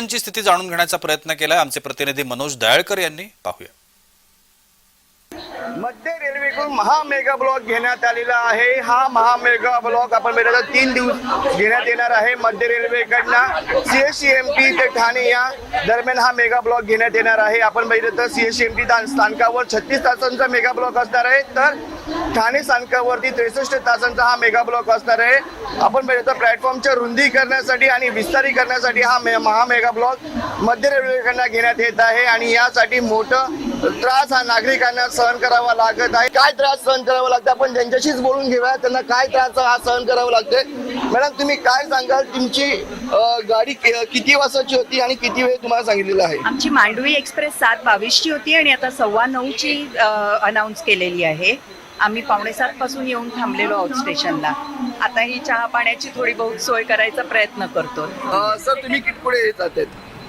यांची स्थिती जाणून घेण्याचा प्रयत्न केला आमचे प्रतिनिधी मनोज दयाळकर यांनी. पाहूया. मध्य रेल्वेकडून महा मेगा ब्लॉक घेण्यात आलेला आहे. हा महामेगा ब्लॉक आपण बघितलं तीन दिवस घेण्यात येणार आहे. मध्य रेल्वेकडनं सीएससीएमटी ते ठाणे या दरम्यान हा मेगा ब्लॉक घेण्यात येणार आहे. आपण बघितलं तर सीएससीएमटी स्थानकावर छत्तीस तासांचा मेगा ब्लॉक असणार आहे. तर ठाणे स्थानकावरती त्रेसष्ट तासांचा हा मेगा ब्लॉक असणार आहे. आपण बघितलं प्लॅटफॉर्मच्या रुंदी करण्यासाठी आणि विस्तारी करण्यासाठी हा मे महा मेगा ब्लॉक मध्य रेल्वेकडनं घेण्यात येत आहे आणि यासाठी मोठं त्रास हा नागरिकांना सहन करावा लागत आहे. काय त्रास सहन करावा लागतं आपण त्यांच्याशीच बोलून घेऊया त्यांना काय त्रास हा सहन करावा लागतोय? मॅडम तुम्ही काय सांगाल? तुमची गाडी किती वाजताची होती आणि किती वेळ तुम्हाला सांगितलेलं आहे? आमची मांडवी एक्सप्रेस सात बावीसची होती आणि आता सव्वा नऊची अनाऊन्स केलेली आहे. आम्ही पावणे सात पासून येऊन थांबलेलो आहोत स्टेशनला. आता ही चहा पाण्याची थोडी बहुत सोय करायचा प्रयत्न करतो अं, सर तुम्ही कितपुढे येत आहेत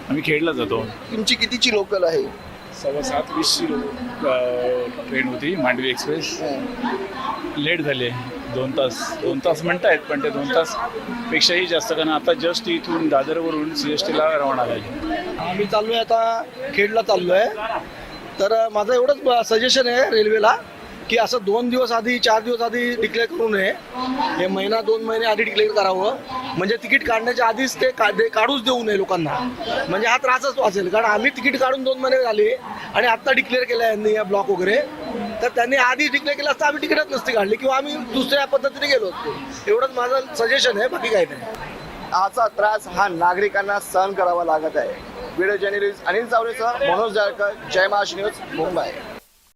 आम्ही खेडला जातो तुमची कितीची लोकल आहे? सव्वा सात वीसची ट्रेन होती मांडवी एक्सप्रेस लेट झाले दोन तास दोन तास म्हणतायत पण ते दोन तास पेक्षाही जास्त कारण आता जस्ट इथून दादरवरून सी एस टीला रवाना झाली. आम्ही चाललोय आता खेडला चाललोय. तर अ, माझं एवढंच सजेशन आहे रेल्वेला की असं दोन दिवस आधी चार दिवस आधी डिक्लेअर करू नये. हे महिना दोन महिने आधी डिक्लेअर करावं. म्हणजे तिकीट काढण्याच्या आधीच ते का दे- काढूच देऊ नये लोकांना. म्हणजे हा त्रासच वाचेल. कारण आम्ही तिकीट काढून दोन महिने झाले आणि आत्ता डिक्लेअर केलं यांनी या ब्लॉक वगैरे. तर त्यांनी आधी डिक्लेअर केलं असतं आम्ही तिकीटच नसते काढली किंवा आम्ही दुसऱ्या पद्धतीने गेलो असतो. एवढंच माझं सजेशन आहे बाकी काही नाही. आजचा त्रास हा नागरिकांना सहन करावा लागत आहे. व्हिडिओ जर्नलिस्ट अनिल चावरेसह मनोज जाळकर जय महाराष्ट्र न्यूज मुंबई.